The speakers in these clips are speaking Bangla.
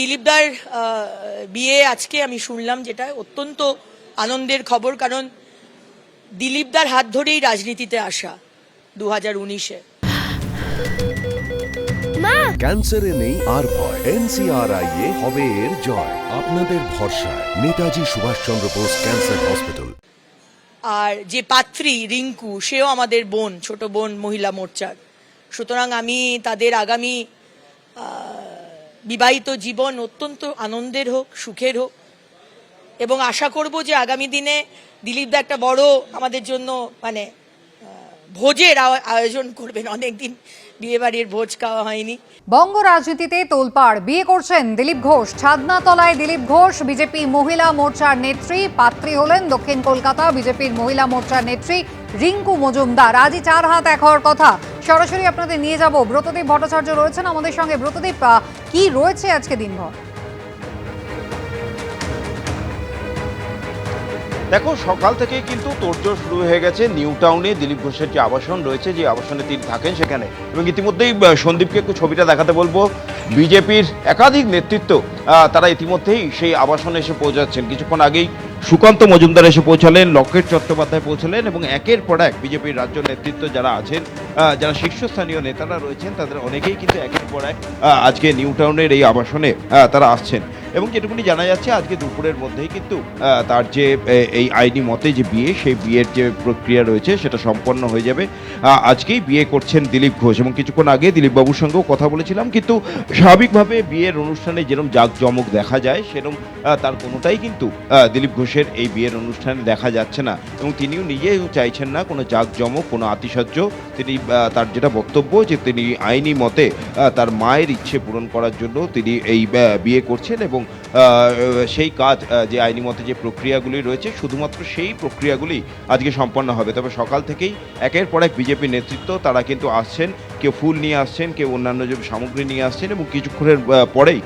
দিলীপদার বিয়ে আজকে আমি শুনলাম যেটা অত্যন্ত আনন্দের খবর কারণ দিলীপদার হাত ধরেই রাজনীতিতে আসা দু হাজার উনিশে ক্যান্সারে নেই আর ভয়। এনসিআরআই এ হবে এর জয়। আপনাদের ভরসায়। Netaji Subhash Chandra Bose cancer hospital. আর যে পাত্রী রিঙ্কু সেও আমাদের বোন ছোট বোন মহিলা মোর্চার। সুতরাং আমি তাদের আগামী বিবাহিত জীবন অত্যন্ত আনন্দের হোক, সুখের হোক। এবং আশা করব যে আগামী দিনে দিলীপদা একটা বড় আমাদের জন্য মানে ভোজের আয়োজন করবেন। অনেকদিন বিয়েবাড়ির ভোজ খাওয়া হয়নি। বঙ্গ রাজনীতিতে তোলপাড়। বিয়ে করছেন দিলীপ ঘোষ। ছাদনাতলায় দিলীপ ঘোষ, বিজেপি মহিলা মোর্চার নেত্রী। পাত্রী হলেন দক্ষিণ কলকাতা বিজেপির মহিলা মোর্চার নেত্রী রিঙ্কু মজুমদার। আজই চার হাত এক হওয়ার কথা। সরাসরি আপনাদের নিয়ে যাব। ব্রতদীপ ভট্টাচার্য রয়েছেন আমাদের সঙ্গে। ব্রতদীপ কি রয়েছে আজকে দিনভর? দেখো, সকাল থেকেই কিন্তু তোড়জোড় শুরু হয়ে গেছে। নিউ টাউনে দিলীপ ঘোষের যে আবাসন রয়েছে, যে আবাসনে তিনি থাকেন সেখানে। এবং ইতিমধ্যেই সন্দীপকে একটু ছবিটা দেখাতে বলব। বিজেপির একাধিক নেতৃত্ব তারা ইতিমধ্যেই সেই আবাসনে এসে পৌঁছাচ্ছেন। কিছুক্ষণ আগেই সুকান্ত মজুমদার এসে পৌঁছালেন, লকেট চট্টোপাধ্যায় পৌঁছালেন এবং একের পর এক বিজেপির রাজ্য নেতৃত্ব যারা আছেন যারা শীর্ষস্থানীয় নেতারা রয়েছেন, তাদের অনেকেই কিন্তু একের পর এক আজকে নিউ টাউনের এই আবাসনে তারা আসছেন। এবং যেটুকুনি জানা যাচ্ছে, আজকে দুপুরের মধ্যেই কিন্তু তার যে এই আইনি মতে যে বিয়ে, সেই বিয়ের যে প্রক্রিয়া রয়েছে, সেটা সম্পন্ন হয়ে যাবে। আজকেই বিয়ে করছেন দিলীপ ঘোষ এবং কিছুক্ষণ আগে দিলীপ বাবুর সঙ্গেও কথা বলেছিলাম, কিন্তু স্বাভাবিকভাবে বিয়ের অনুষ্ঠানে যেরকম জাঁকজমক দেখা যায় সেরকম তার কোনোটাই কিন্তু দিলীপ ঘোষের এই বিয়ের অনুষ্ঠানে দেখা যাচ্ছে না। এবং তিনিও নিজেও চাইছেন না কোনো জাঁকজমক, কোনো আতিশয্য। তিনি তার যেটা বক্তব্য যে, তিনি আইনি মতে তার মায়ের ইচ্ছে পূরণ করার জন্য তিনি এই বিয়ে করছেন এবং 共 সেই কাজ যে আইনি মতে যে প্রক্রিয়াগুলি রয়েছে, শুধুমাত্র সেই প্রক্রিয়াগুলি আজকে সম্পন্ন হবে। তবে সকাল থেকেই একের পর এক বিজেপি নেতৃত্ব, তারা কিন্তু আসছেন, কেউ ফুল নিয়ে আসছেন, কেউ অন্যান্য যে সামগ্রী নিয়ে আসছেন এবং কিছুক্ষণের পরেই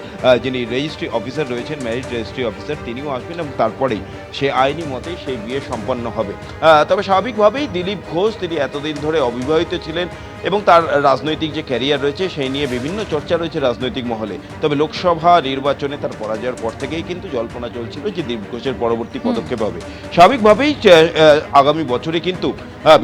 যিনি রেজিস্ট্রি অফিসার রয়েছেন ম্যারিট রেজিস্ট্রি অফিসার তিনিও আসবেন এবং তারপরেই সে আইনি মতেই সেই বিয়ে সম্পন্ন হবে। তবে স্বাভাবিকভাবেই দিলীপ ঘোষ, তিনি এতদিন ধরে অবিবাহিত ছিলেন এবং তার রাজনৈতিক যে ক্যারিয়ার রয়েছে, সেই নিয়ে বিভিন্ন চর্চা রয়েছে রাজনৈতিক মহলে। তবে লোকসভা নির্বাচনে তার পরাজয়ের পর থেকেই কিন্তু জল্পনা চলছিল যে দিলীপ ঘোষের পরবর্তী পদক্ষেপ হবে। স্বাভাবিকভাবেই আগামী বছরে কিন্তু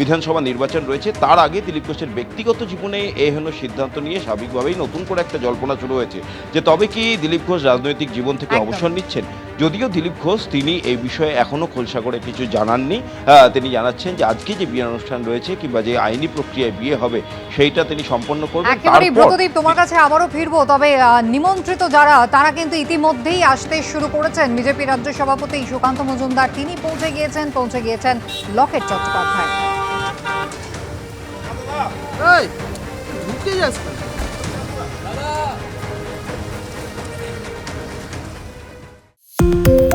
বিধানসভা নির্বাচন রয়েছে। তার আগে দিলীপ ঘোষের ব্যক্তিগত জীবনে এহেন সিদ্ধান্ত নিয়ে স্বাভাবিকভাবেই নতুন করে একটা জল্পনা শুরু হয়েছে। যে তবে কি দিলীপ ঘোষ রাজনৈতিক জীবন থেকে অবসর নিচ্ছেন? যদিও দিলীপ ঘোষ তিনি এই বিষয়ে এখনও খোলসা করে কিছু জানাননি। তিনি জানাচ্ছেন যে আজকে যে বিয়ে অনুষ্ঠান রয়েছে কিংবা যে আইনি প্রক্রিয়ায় বিয়ে হবে সেইটা তিনি সম্পন্ন করবেন। ব্রতদীপ তোমার কাছে আবারও ফিরবো তবে নিমন্ত্রিত যারা তারা কিন্তু ইতিমধ্যেই আসতে শুরু করেছেন। বিজেপি রাজ্য সভাপতি সুকান্ত মজুমদার তিনি পৌঁছে গিয়েছেন পৌঁছে গিয়েছেন লকেট চট্টোপাধ্যায়। এই ঢুকে যাস কেন?